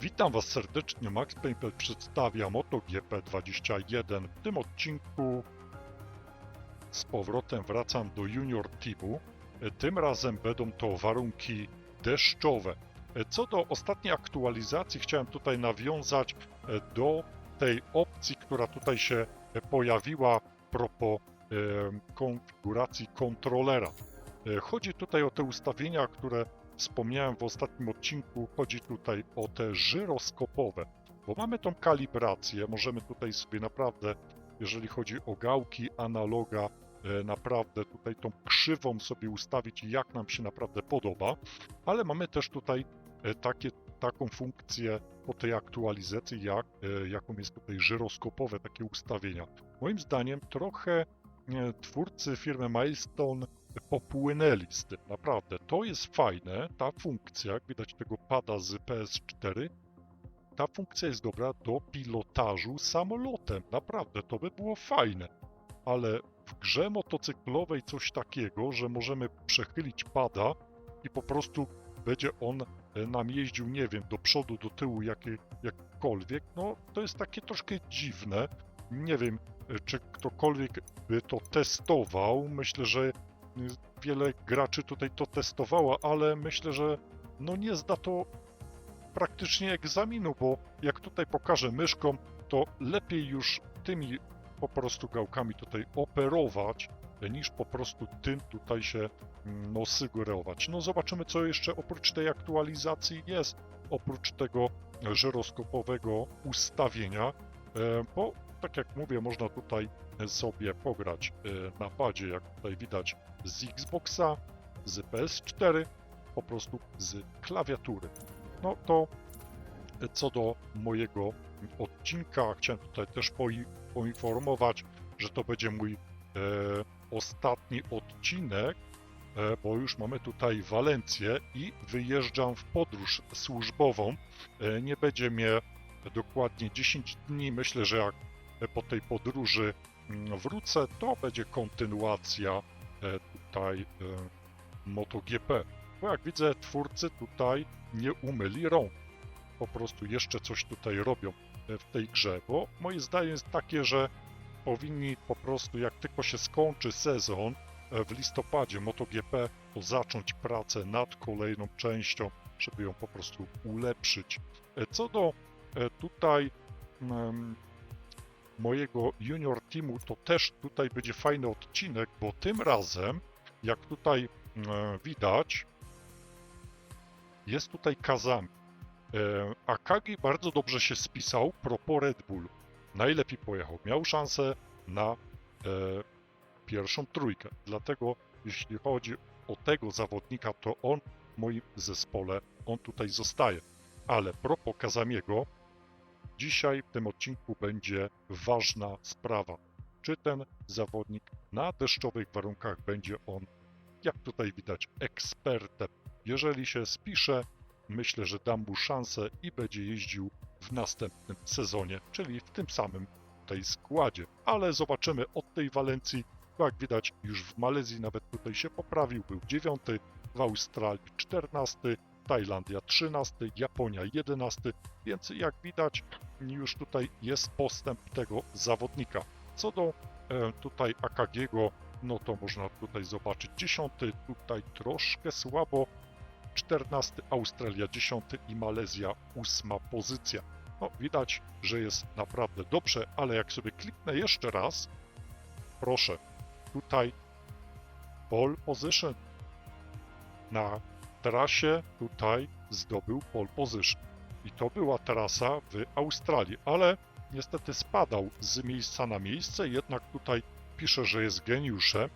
Witam Was serdecznie, Max Painter przedstawia MotoGP 21. W tym odcinku z powrotem wracam do Junior Teamu. E, Tym razem będą to warunki deszczowe. E, Co do ostatniej aktualizacji, chciałem tutaj nawiązać e, do tej opcji, która tutaj się pojawiła propos konfiguracji kontrolera. Chodzi tutaj o te ustawienia, które wspomniałem w ostatnim odcinku, chodzi tutaj o te żyroskopowe, bo mamy tą kalibrację, możemy tutaj sobie naprawdę, jeżeli chodzi o gałki analoga, e, naprawdę tutaj tą krzywą sobie ustawić, jak nam się naprawdę podoba, ale mamy też tutaj e, takie, taką funkcję po tej aktualizacji, jak, e, jaką jest tutaj żyroskopowe takie ustawienia. Moim zdaniem trochę twórcy firmy Milestone popłynęli z tym, naprawdę. To jest fajne, ta funkcja, jak widać tego pada z PS4, ta funkcja jest dobra do pilotażu samolotem, naprawdę, to by było fajne. Ale w grze motocyklowej coś takiego, że możemy przechylić pada i po prostu będzie on e, nam jeździł, nie wiem, do przodu, do tyłu, jakie, jakkolwiek, no to jest takie troszkę dziwne. Nie wiem, e, czy ktokolwiek by to testował. Myślę, że wiele graczy tutaj to testowało, ale myślę, że no nie zda to praktycznie egzaminu, bo jak tutaj pokażę myszką, to lepiej już tymi po prostu gałkami tutaj operować, niż po prostu tym tutaj się mm, no, sugerować. No zobaczymy, co jeszcze oprócz tej aktualizacji jest, oprócz tego żyroskopowego ustawienia, e, bo tak jak mówię, można tutaj sobie pograć e, na padzie, jak tutaj widać, z Xboxa, z PS4, po prostu z klawiatury. No to co do mojego odcinka, chciałem tutaj też poi- poinformować, że to będzie mój e, ostatni odcinek, e, bo już mamy tutaj Walencję i wyjeżdżam w podróż służbową. E, nie będzie mnie dokładnie 10 dni. Myślę, że jak po tej podróży mm, wrócę, to będzie kontynuacja e, tutaj e, MotoGP. Bo jak widzę, twórcy tutaj nie umyli rąk. Po prostu jeszcze coś tutaj robią e, w tej grze, bo moje zdanie jest takie, że powinni po prostu, jak tylko się skończy sezon w listopadzie MotoGP, to zacząć pracę nad kolejną częścią, żeby ją po prostu ulepszyć. Co do tutaj em, mojego junior teamu, to też tutaj będzie fajny odcinek, bo tym razem, jak tutaj e, widać, jest tutaj Kazami. E, Akagi bardzo dobrze się spisał propos Red Bull. Najlepiej pojechał. Miał szansę na e, pierwszą trójkę. Dlatego, jeśli chodzi o tego zawodnika, to on w moim zespole, on tutaj zostaje. Ale propos Kazamiego, dzisiaj w tym odcinku będzie ważna sprawa. Czy ten zawodnik na deszczowych warunkach będzie on, jak tutaj widać, ekspertem? Jeżeli się spisze, myślę, że dam mu szansę i będzie jeździł w następnym sezonie, czyli w tym samym tej składzie. Ale zobaczymy od tej Walencji. Jak widać, już w Malezji nawet tutaj się poprawił, był dziewiąty, w Australii 14, Tajlandia 13, Japonia 11, więc jak widać, już tutaj jest postęp tego zawodnika. Co do e, tutaj Akagiego, no to można tutaj zobaczyć 10, tutaj troszkę słabo, 14 Australia 10 i Malezja 8 pozycja. No, widać, że jest naprawdę dobrze, ale jak sobie kliknę jeszcze raz, proszę, tutaj pole position. Na trasie tutaj zdobył pole position. I to była trasa w Australii, ale niestety spadał z miejsca na miejsce, jednak tutaj pisze, że jest geniuszem.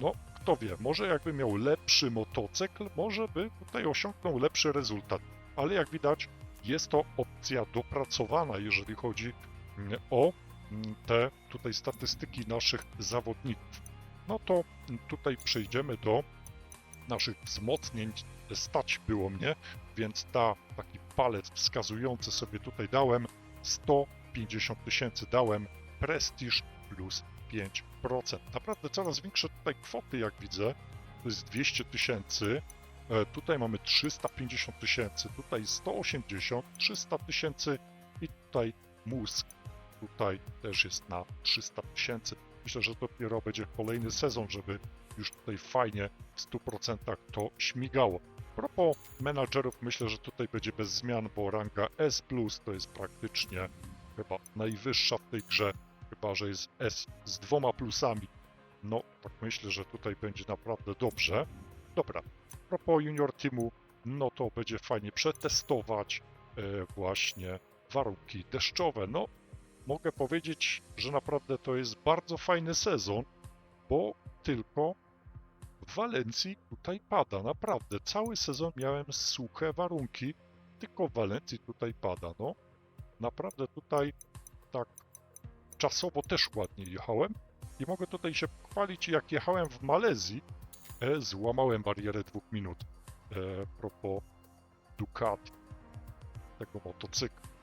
No, kto wie, może jakby miał lepszy motocykl, może by tutaj osiągnął lepszy rezultat. Ale jak widać, jest to opcja dopracowana, jeżeli chodzi mm, o mm, te tutaj statystyki naszych zawodników. No to tutaj przejdziemy do naszych wzmocnień. Stać było mnie, więc ta taki palec wskazujący sobie tutaj dałem 150 tysięcy dałem prestiż plus 5%. Naprawdę coraz większe tutaj kwoty, jak widzę, to jest 200 tysięcy, E, Tutaj mamy 350 tysięcy, tutaj 180, 300 tysięcy i tutaj mózg. Tutaj też jest na 300 tysięcy. Myślę, że dopiero będzie kolejny sezon, żeby już tutaj fajnie w 100% to śmigało. Propos menadżerów, myślę, że tutaj będzie bez zmian, bo ranga S to jest praktycznie chyba najwyższa w tej grze, chyba że jest S z dwoma plusami. No, tak myślę, że tutaj będzie naprawdę dobrze. Dobra, propos junior teamu, no to będzie fajnie przetestować e, właśnie warunki deszczowe. No, mogę powiedzieć, że naprawdę to jest bardzo fajny sezon, bo tylko w Walencji tutaj pada, naprawdę. Cały sezon miałem suche warunki, tylko w Walencji tutaj pada, no. Naprawdę tutaj tak czasowo też ładnie jechałem i mogę tutaj się pochwalić, jak jechałem w Malezji, e, złamałem barierę dwóch minut. E, propos Ducati, tego motocykla.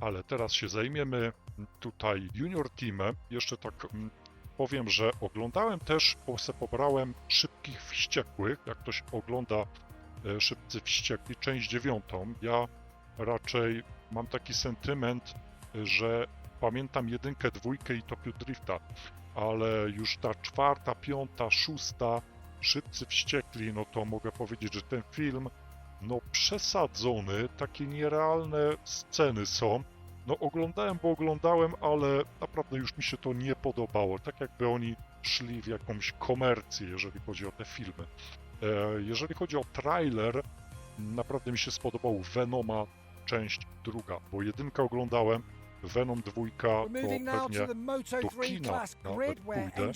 Ale teraz się zajmiemy tutaj junior teamem. Jeszcze tak mm, powiem, że oglądałem też, bo se pobrałem Szybkich Wściekłych. Jak ktoś ogląda e, Szybcy Wściekli, część dziewiątą, ja raczej mam taki sentyment, że pamiętam jedynkę, dwójkę i Tokyo Drifta, ale już ta czwarta, piąta, szósta, Szybcy Wściekli, no to mogę powiedzieć, że ten film, no przesadzony, takie nierealne sceny są. No oglądałem, bo oglądałem, ale naprawdę już mi się to nie podobało. Tak jakby oni szli w jakąś komercję, jeżeli chodzi o te filmy. E, jeżeli chodzi o trailer, naprawdę mi się spodobał Venoma część druga, bo jedynkę oglądałem, Venom dwójka to pewnie do 3 kina nawet pójdę.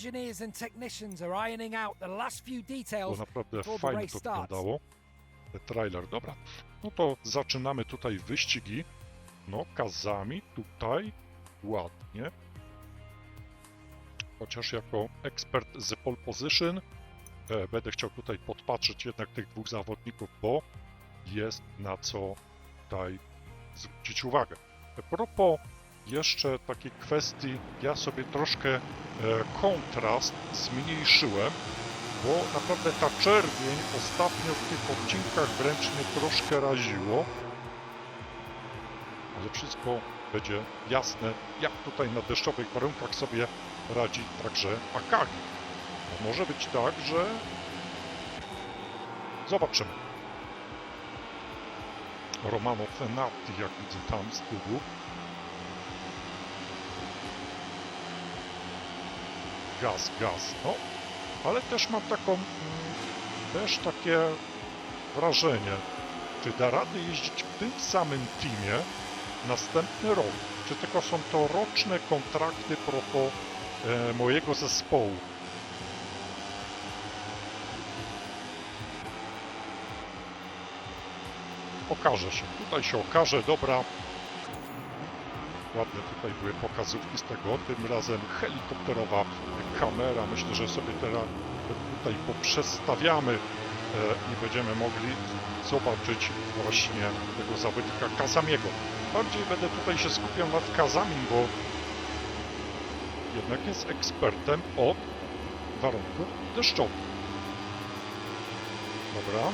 bo naprawdę fajnie to wyglądało. Trailer, dobra. No to zaczynamy tutaj wyścigi. No, kazami tutaj ładnie. Chociaż jako ekspert z pole position e, będę chciał tutaj podpatrzeć jednak tych dwóch zawodników, bo jest na co tutaj zwrócić uwagę. A propos jeszcze takiej kwestii, ja sobie troszkę e, kontrast zmniejszyłem, bo naprawdę ta czerwień ostatnio w tych odcinkach wręcz mnie troszkę raziło. Ale wszystko będzie jasne, jak tutaj na deszczowych warunkach sobie radzi także Akagi. No może być tak, że zobaczymy. Romano Fenati, jak widzę tam z tyłu. Gaz, gaz. No, ale też mam taką, mm, też takie wrażenie, czy da radę jeździć w tym samym teamie następny rok, czy tylko są to roczne kontrakty propos e, mojego zespołu. Okaże się, tutaj się okaże, dobra. Ładne tutaj były pokazówki z tego, tym razem helikopterowa kamera. Myślę, że sobie teraz tutaj poprzestawiamy e, i będziemy mogli zobaczyć właśnie tego zawodnika Kazamiego. Bardziej będę tutaj się skupiał nad Kazamim, bo jednak jest ekspertem od warunków deszczowych. Dobra.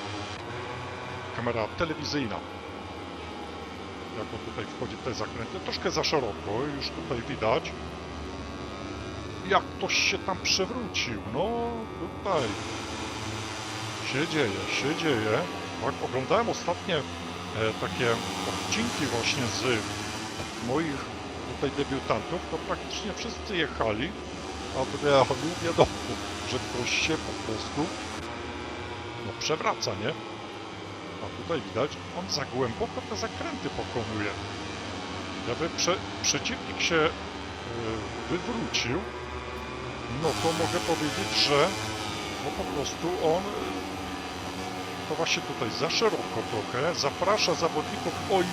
Kamera telewizyjna. Jak on tutaj wchodzi w te zakręty, troszkę za szeroko, już tutaj widać. Jak ktoś się tam przewrócił, no tutaj się dzieje, się dzieje. Tak, oglądałem ostatnie e, takie odcinki właśnie z moich tutaj debiutantów, to praktycznie wszyscy jechali, a w realu wiadomo, że ktoś się po prostu no, przewraca, nie? A tutaj widać, on za głęboko te zakręty pokonuje. Gdyby prze, przeciwnik się e, wywrócił, no to mogę powiedzieć, że no po prostu on e, to właśnie tutaj za szeroko trochę, zaprasza zawodników, oj,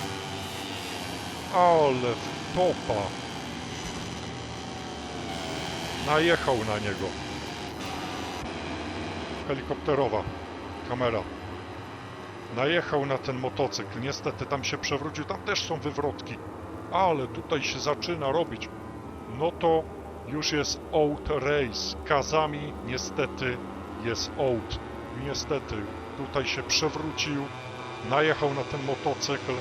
ale topa. Najechał na niego. Helikopterowa kamera. Najechał na ten motocykl. Niestety tam się przewrócił. Tam też są wywrotki. Ale tutaj się zaczyna robić. No to już jest out race. Kazami niestety jest out. niestety tutaj się przewrócił, najechał na ten motocykl.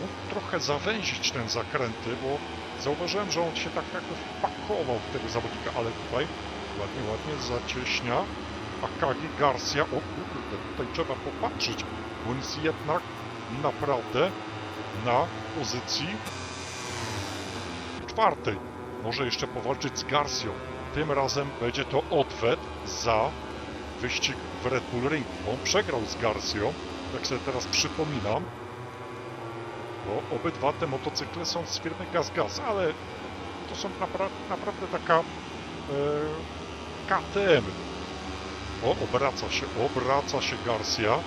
Mógł trochę zawęzić ten zakręty, bo zauważyłem, że on się tak jakby wpakował w tego zawodnika, ale tutaj ładnie, ładnie zacieśnia. Akagi Garcia, o kurde, tutaj trzeba popatrzeć, jest jednak naprawdę na pozycji czwartej. Może jeszcze powalczyć z Garcją. Tym razem będzie to odwet za wyścig w Red Bull Ring. On przegrał z Garcją, jak sobie teraz przypominam. Bo obydwa te motocykle są z firmy Gaz Gaz, ale to są napra naprawdę taka e, KTM. O, obraca się, obraca się Garcia.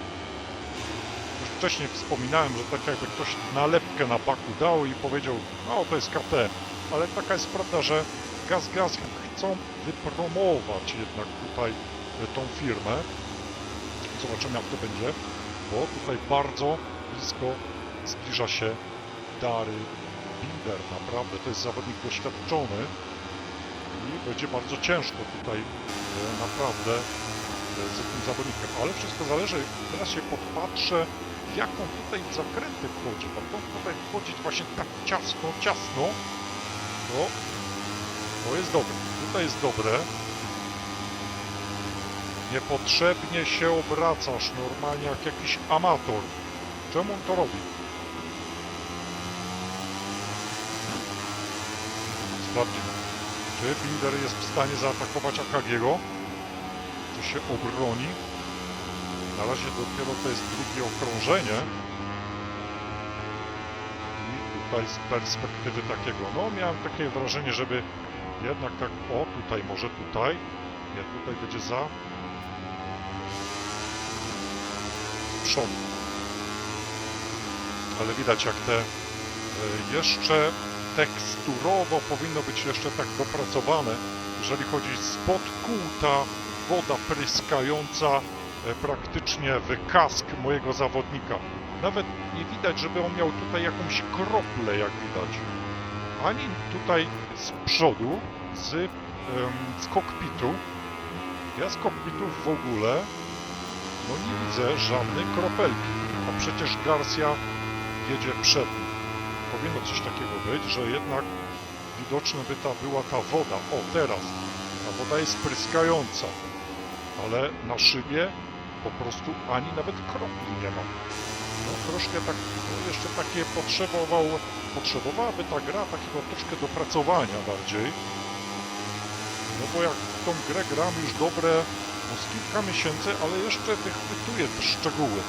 Wcześniej wspominałem, że tak jakby ktoś nalepkę na baku dał i powiedział, no to jest KTM. Ale taka jest prawda, że Gaz Gaz chcą wypromować jednak tutaj e, tą firmę. Zobaczymy jak to będzie, bo tutaj bardzo blisko zbliża się Dary Binder. Naprawdę to jest zawodnik doświadczony i będzie bardzo ciężko tutaj e, naprawdę e, z tym zawodnikiem. Ale wszystko zależy, teraz się podpatrzę, jak on tutaj zakręty wchodzi, bo on tutaj wchodzić właśnie tak ciasno, ciasno, to, to jest dobre. Tutaj jest dobre. Niepotrzebnie się obracasz normalnie jak jakiś amator. Czemu on to robi? Sprawdzimy. Czy Binder jest w stanie zaatakować Akagiego? Czy się obroni? Na razie dopiero to jest drugie okrążenie. I tutaj z perspektywy takiego, no miałem takie wrażenie, żeby jednak tak, o tutaj, może tutaj. Nie, tutaj będzie za przodu. Ale widać jak te e, jeszcze teksturowo powinno być jeszcze tak dopracowane, jeżeli chodzi spod kół ta woda pryskająca praktycznie w kask mojego zawodnika. Nawet nie widać, żeby on miał tutaj jakąś kroplę, jak widać. Ani tutaj z przodu, z, z kokpitu. Ja z kokpitów w ogóle no nie widzę żadnej kropelki. A przecież Garcia jedzie przed nim. Powinno coś takiego być, że jednak widoczna by ta była ta woda. O, teraz. Ta woda jest pryskająca. Ale na szybie po prostu ani nawet kropli nie ma. No troszkę tak, no, jeszcze takie potrzebował, potrzebowałaby ta gra takiego troszkę dopracowania bardziej. No bo jak tą grę gram już dobre, no z kilka miesięcy, ale jeszcze wychwytuję te szczegóły,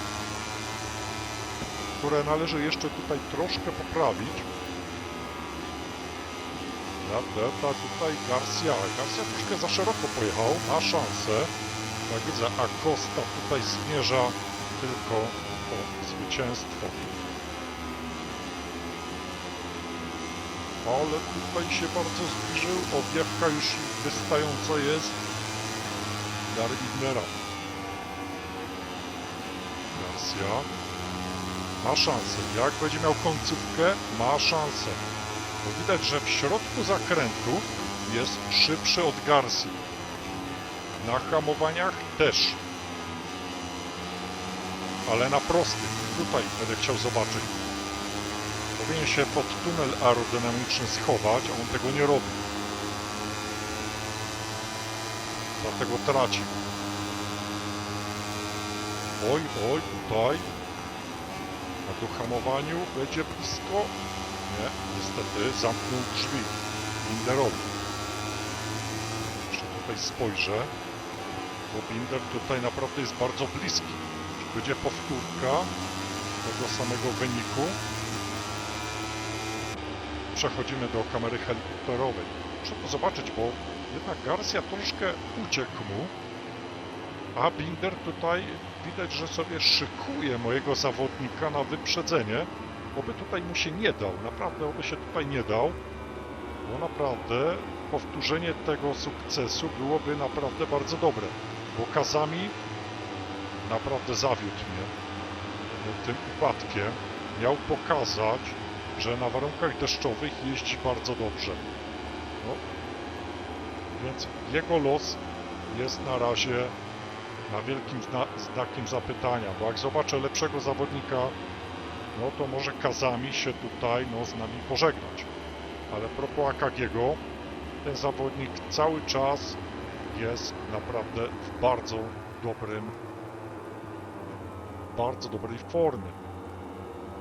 które należy jeszcze tutaj troszkę poprawić. Ta, ta, ta tutaj Garcia. Garcia troszkę za szeroko pojechał, ma szansę. Jak widzę, Acosta tutaj zmierza tylko po zwycięstwo. Ale tutaj się bardzo zbliżył. Owiewka już wystająca jest. Darwinera. Garcia. Ma szansę. Jak będzie miał końcówkę, ma szansę. Bo widać, że w środku zakrętu jest szybszy od Garcji. Na hamowaniach też. Ale na prostych. Tutaj będę chciał zobaczyć. Powinien się pod tunel aerodynamiczny schować, a on tego nie robi. Dlatego traci. Oj, oj, tutaj. Na tu hamowaniu będzie blisko. Nie, niestety zamknął drzwi. Binderowi. Jeszcze tutaj spojrzę. Bo Binder tutaj naprawdę jest bardzo bliski. Będzie powtórka tego samego wyniku? Przechodzimy do kamery helikopterowej. Muszę to zobaczyć, bo jednak Garcia troszkę uciekł mu, a Binder tutaj widać, że sobie szykuje mojego zawodnika na wyprzedzenie. Oby tutaj mu się nie dał, naprawdę oby się tutaj nie dał, bo naprawdę powtórzenie tego sukcesu byłoby naprawdę bardzo dobre, bo Kazami naprawdę zawiódł mnie tym upadkiem. Miał pokazać, że na warunkach deszczowych jeździ bardzo dobrze. No, więc jego los jest na razie na wielkim zna znakiem zapytania, bo jak zobaczę lepszego zawodnika, no to może kazami się tutaj no, z nami pożegnać. Ale propos Akagiego, ten zawodnik cały czas jest naprawdę w bardzo dobrym, bardzo dobrej formie.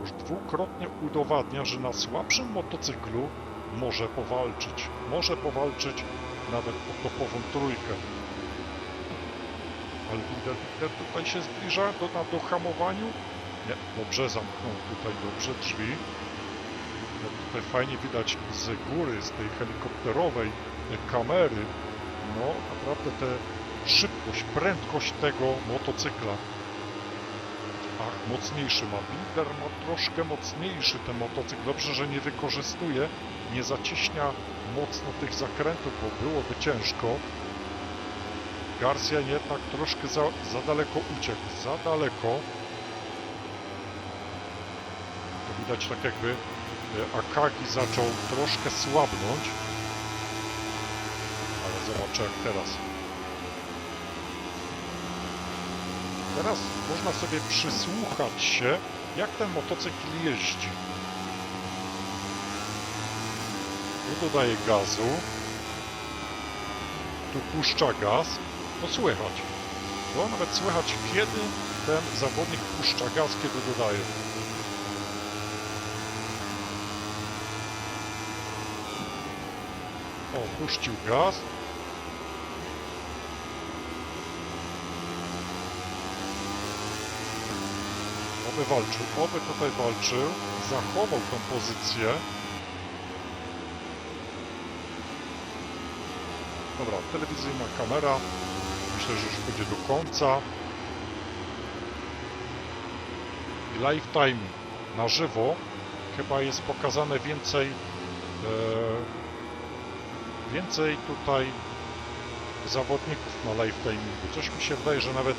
Już dwukrotnie udowadnia, że na słabszym motocyklu może powalczyć. Może powalczyć nawet o topową trójkę. Ale Binder tutaj się zbliża do, na dohamowaniu. Nie, dobrze zamknął tutaj dobrze drzwi. Tutaj fajnie widać z góry, z tej helikopterowej kamery. No naprawdę tę szybkość, prędkość tego motocykla. Ach, mocniejszy ma. Binder ma troszkę mocniejszy ten motocykl. Dobrze, że nie wykorzystuje, nie zaciśnia mocno tych zakrętów, bo byłoby ciężko. Garcia jednak troszkę za, za daleko uciekł. Za daleko. To widać tak jakby e, Akagi zaczął troszkę słabnąć. Zobaczę jak teraz. Teraz można sobie przysłuchać się, jak ten motocykl jeździ. Tu dodaje gazu. Tu puszcza gaz. To słychać. To nawet słychać, kiedy ten zawodnik puszcza gaz, kiedy dodaje. O, puścił gaz. Oby walczył, oby tutaj walczył, zachował tą pozycję. Dobra, telewizyjna kamera. Myślę, że już będzie do końca. I live timing na żywo. Chyba jest pokazane więcej e, więcej tutaj zawodników na live timingu. Coś mi się wydaje, że nawet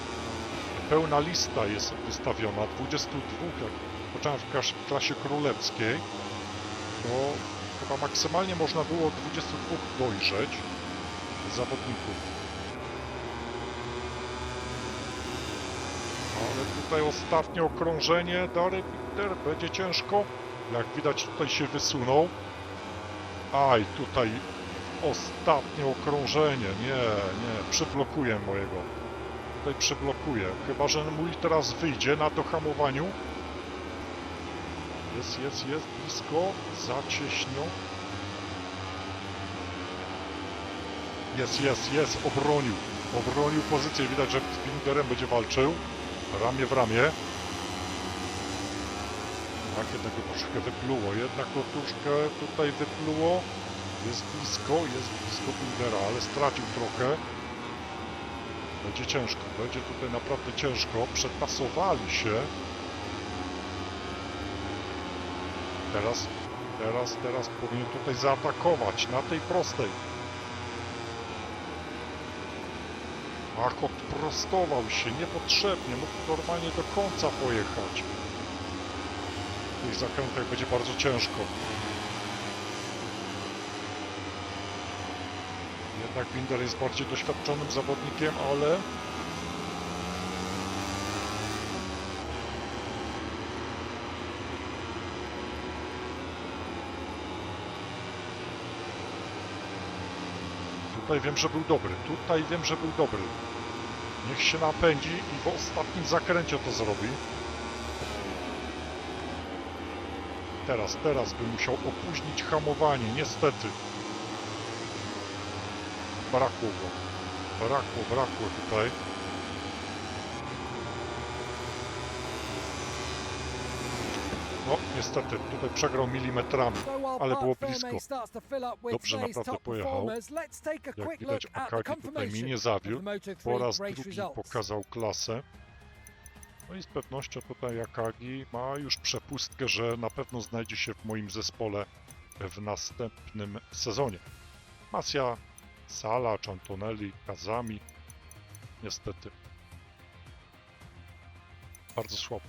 pełna lista jest wystawiona, 22, jak począłem w klasie, królewskiej, to chyba maksymalnie można było 22 dojrzeć zawodników. Ale tutaj ostatnie okrążenie Dary Peter będzie ciężko. Jak widać tutaj się wysunął. Aj, tutaj ostatnie okrążenie. Nie, nie, przyblokuję mojego tutaj przyblokuję. Chyba, że mój teraz wyjdzie na dohamowaniu. Jest, jest, jest blisko. Za cieśno. Jest, jest, jest. Obronił. Obronił pozycję. Widać, że z Binderem będzie walczył. Ramię w ramię. Tak, jednego troszkę wypluło. Jednak to troszkę tutaj wypluło. Jest blisko, jest blisko Bindera, ale stracił trochę. Będzie ciężko, będzie tutaj naprawdę ciężko. Przepasowali się. Teraz, teraz, teraz powinien tutaj zaatakować na tej prostej. Ach, odprostował się niepotrzebnie. Mógł normalnie do końca pojechać. W tych zakrętach będzie bardzo ciężko. Jednak Binder jest bardziej doświadczonym zawodnikiem, ale Tutaj wiem, że był dobry. Tutaj wiem, że był dobry. Niech się napędzi i w ostatnim zakręcie to zrobi. Teraz, teraz by musiał opóźnić hamowanie, niestety. Brakło go. Brakło, brakło tutaj. No, niestety, tutaj przegrał milimetrami. Ale było blisko. Dobrze naprawdę pojechał. Jak widać, Akagi tutaj mi nie zawiódł. the Moto3 Po raz drugi pokazał klasę. No i z pewnością tutaj Akagi ma już przepustkę, że na pewno znajdzie się w moim zespole w następnym sezonie. Masja, Sala, Chantonelli, Kazami. Niestety. Bardzo słabo.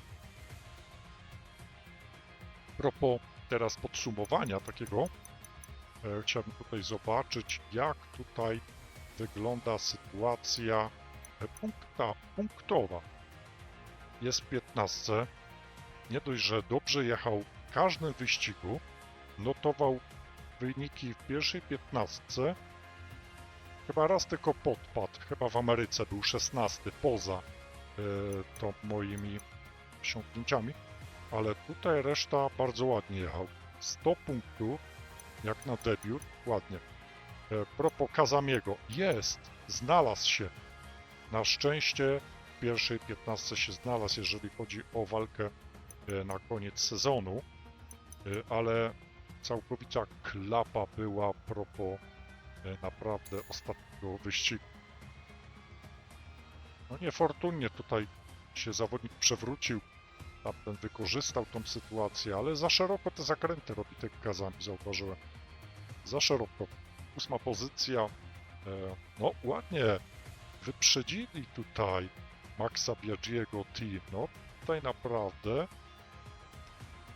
A propos teraz podsumowania takiego, e, chciałbym tutaj zobaczyć, jak tutaj wygląda sytuacja e, punkta, punktowa. Jest w 15. Nie dość, że dobrze jechał w każdym wyścigu, notował wyniki w pierwszej 15. Chyba raz tylko podpadł, chyba w Ameryce był 16 poza e, to moimi osiągnięciami, ale tutaj reszta bardzo ładnie jechał. 100 punktów, jak na debiut, ładnie. E, propos Kazamiego, jest, znalazł się. Na szczęście w pierwszej 15 się znalazł, jeżeli chodzi o walkę e, na koniec sezonu, E, ale całkowita klapa była propos e, naprawdę ostatniego wyścigu. No niefortunnie tutaj się zawodnik przewrócił, tamten wykorzystał tą sytuację, ale za szeroko te zakręty robi te gazami, zauważyłem. Za szeroko. Ósma pozycja. E, no ładnie wyprzedzili tutaj Maxa Biaggiego team. No tutaj naprawdę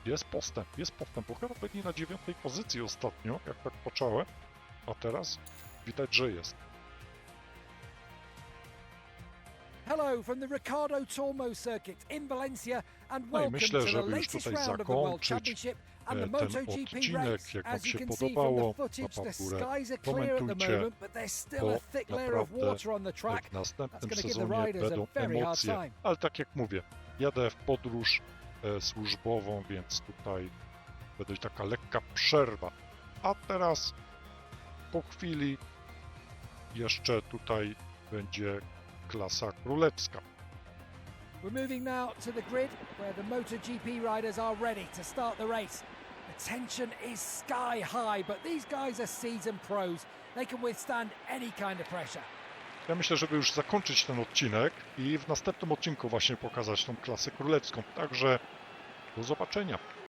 jest postęp, jest postęp, bo chyba byli na dziewiątej pozycji ostatnio, jak tak począłem, a teraz widać, że jest. Hello from the Ricardo Tormo circuit in Valencia and No i welcome myślę, to the latest round of the World Championship and the e, ten MotoGP odcinek, race. As you się can see from the footage, the skies are clear at the moment, but there's still a thick layer of water on the track. That's gonna give the riders a very hard time. ale tak jak mówię, jadę w podróż e, służbową, więc tutaj będzie taka lekka przerwa. A teraz po chwili jeszcze tutaj będzie klasa królewska. We're moving now to the grid where the MotoGP riders are ready to start the race. The tension is sky high, but these guys are seasoned pros. They can withstand any kind of pressure. Ja myślę, żeby już zakończyć ten odcinek i w następnym odcinku właśnie pokazać tą klasę królewską. Także do zobaczenia.